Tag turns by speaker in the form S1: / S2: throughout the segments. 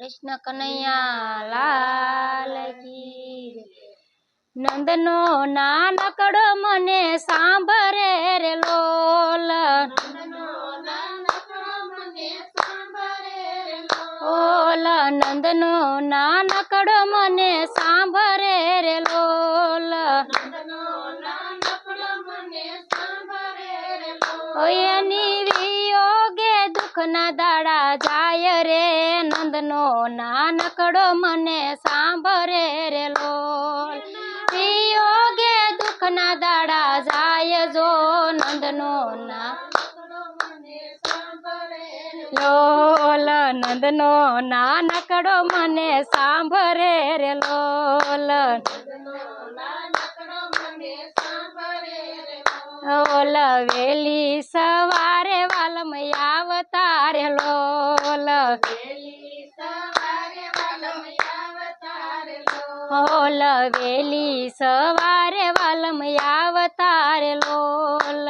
S1: કૃષ્ણ કનૈયા લાલ. નંદનો નાનકડો મને સાંભરે રે લોલ ઓલ, નંદનો નાનકડો મને સાંભરે રે લોલ ઓયની વિયોગે દુઃખના દાડા જાય રે નંદનો નાનકડો મને સાંભરે રે લોલ. વિયોગે દુઃખના દાડા જાય જો નંદનો ના લોલ. નંદનો નાનકડો મને સાંભરે રે લોલ. ઓલ વેલી સવારે વાલમ આવતા રે લોલ. ઓલ વેલી, સવારે વાલમ આવતાર લોલ.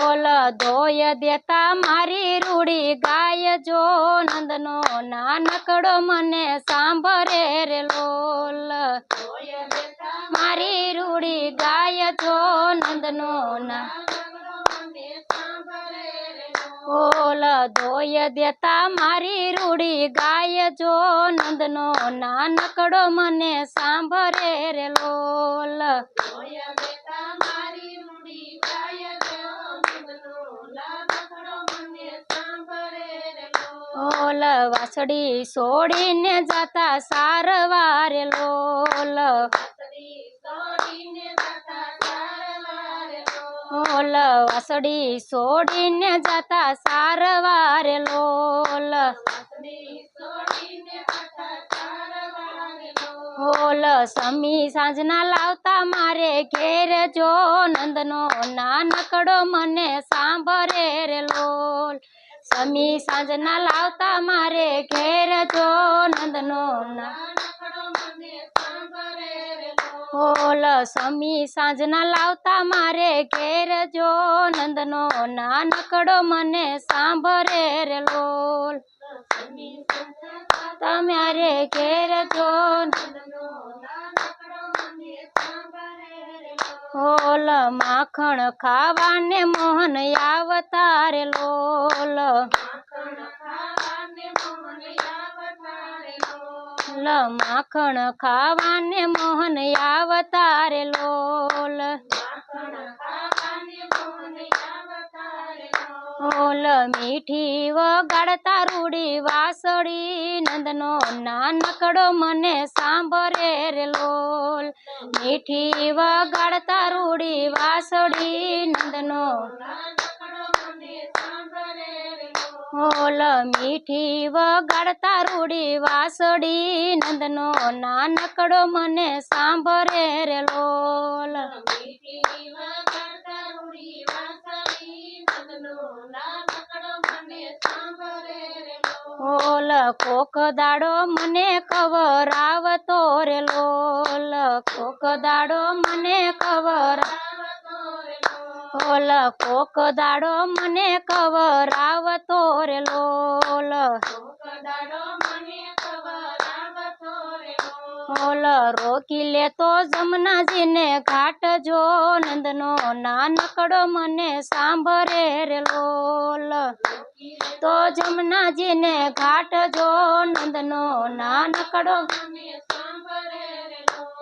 S1: ઓલ ધોય દેતા મારી રૂડી ગાય જો નંદનો નાનકડો મને સાંભરે રે લોલ. મારી રૂડી ગાય જો નંદનો ના ઓલ ધોય દેતા મારી રૂડી ગાય જો નંદનો નાનકડો મને સાંભરે રે લોલ. ઓલ વાસડી છોડીને જતા સારવાર લોલ. ઓલ વાસડી છોડીને જતા સારવાર લોલ. હોલ સમી સાંજના લાવતા મારે ઘેર જો નંદનો નાનકડો મને સાંભરે રે લોલ. સમી સાંજના લાવતા મારે ઘેર જો નંદનો ના ઓલ સમી સાંજના લાવતા મારે ઘેર જો. નંદનો નાનકડો મને સાંભરે રે લોલ. તમારે ઘેર જો. હોલ માખણ ખાવાને મોહન આવતા રે લોલ. લ માખણ ખાવાને મોહન આવતા રે લોલ ઓલ મીઠી વગાડતા રૂડી વાસળી, નંદનો નાનકડો મને સાંભરે રે લોલ. મીઠી વગાડતા રૂડી વાસળી, નંદનો ઓલ મીઠી વગાડતા રૂડી વાસડી નંદનો નાનકડો મને સાંભરે રે લોલ. ઓલ કોક દાડો મને કવરાવતો રે લોલ. કોક દાડો મને કવર ઓલ કોક દાડો મને કવરાવતો રે લોલ. ઓલ રોકી લેતો જમનાજીને ઘાટ જો નંદનો નાનકડો મને સાંભરે રે લોલ. તો જમનાજીને ઘાટ જો નંદનો નાનકડો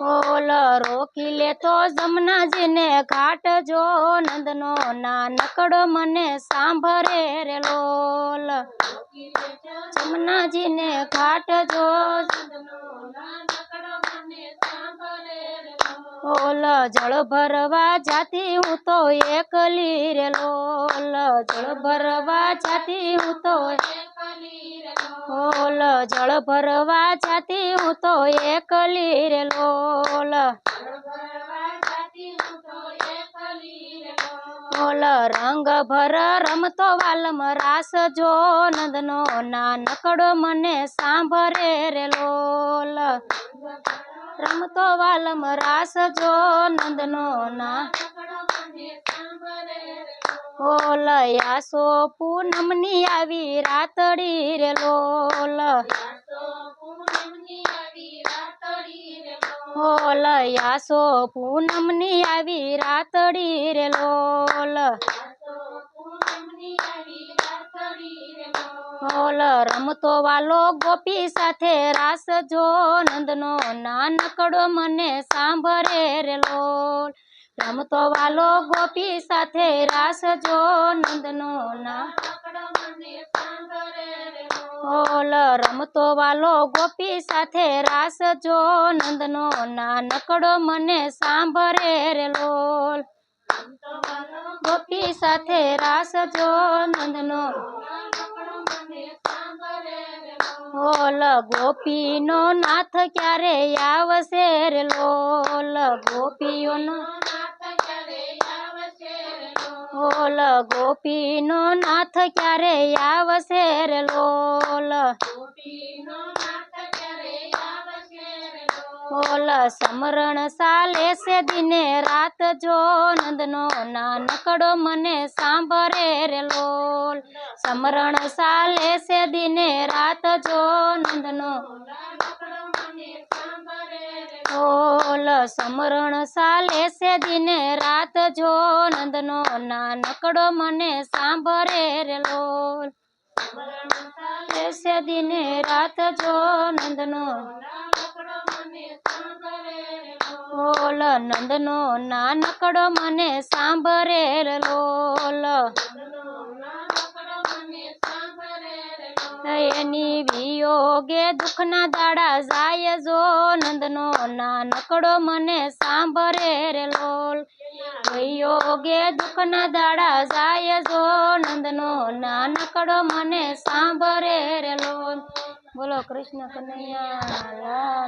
S1: ઓલ રોકી લેતો જમનાજીને ઘાટ જો નંદનો નાનકડો મને સાંભરે રે લોલ. જમનાજીને ઘાટ જો ઓલ જળ ભરવા જાતી હું તો એકલી રે લોલ. જળ ભરવા જાતી હું તો ઓલ જળ ભરવા જાતી હું તો એકલી રે લોલ. ઓલ રંગ ભર રમતો વાલમ રાસ જો નંદનો નાનકડો મને સાંભરે રે લોલ. રમતો વાલમ રાસ જો નંદનો ના ઓલયાસો પૂનમની આવી રાતડી રે લોલ. ઓલયાસો પૂનમની આવી રાતડી રે લોલ. ઓલ રમતો વાલો ગોપી સાથે રાસ જો નંદનો નાનકડો મને સાંભળે રે લોલ. રમતો વાલો ગોપી સાથે રાસ જો નંદનો ઓલ રમતો વાલો ગોપી સાથે રાસ જો નંદનો નાનકડો મને સાંભળે રે લોલ. ગોપી સાથે રાસ જો નંદનો. ઓલ ગોપીનો નાથ ક્યારે આવશે રે લોલ? ગોપીઓનો ઓલ ગોપીનો નાથ ક્યારે આવશે રે લોલ ઓલ સમરણ સાલે છે દિને રાત. જો નંદનો નાનકડો મને સાંભળે રે લોલ સમરણ સાલે છે દિને રાત. જો નંદનો ઓલ સમરણ સાલે છે દિને રાત. જો નંદનો નાનકડો મને સાંભળે રે લોલ. સે દિને રાત. જો નંદનો ઓલ નંદનો નાનકડો મને સાંભળે રે લોલ. એની વિયોગે દુઃખના દાડા જાય જો નંદનો નાનકડો મને સાંભળે રે લોલ. વિયોગે દુઃખના દાડા જાય જો નંદનો નાનકડો મને સાંભળે રે લોલ. બોલો કૃષ્ણ કનૈયા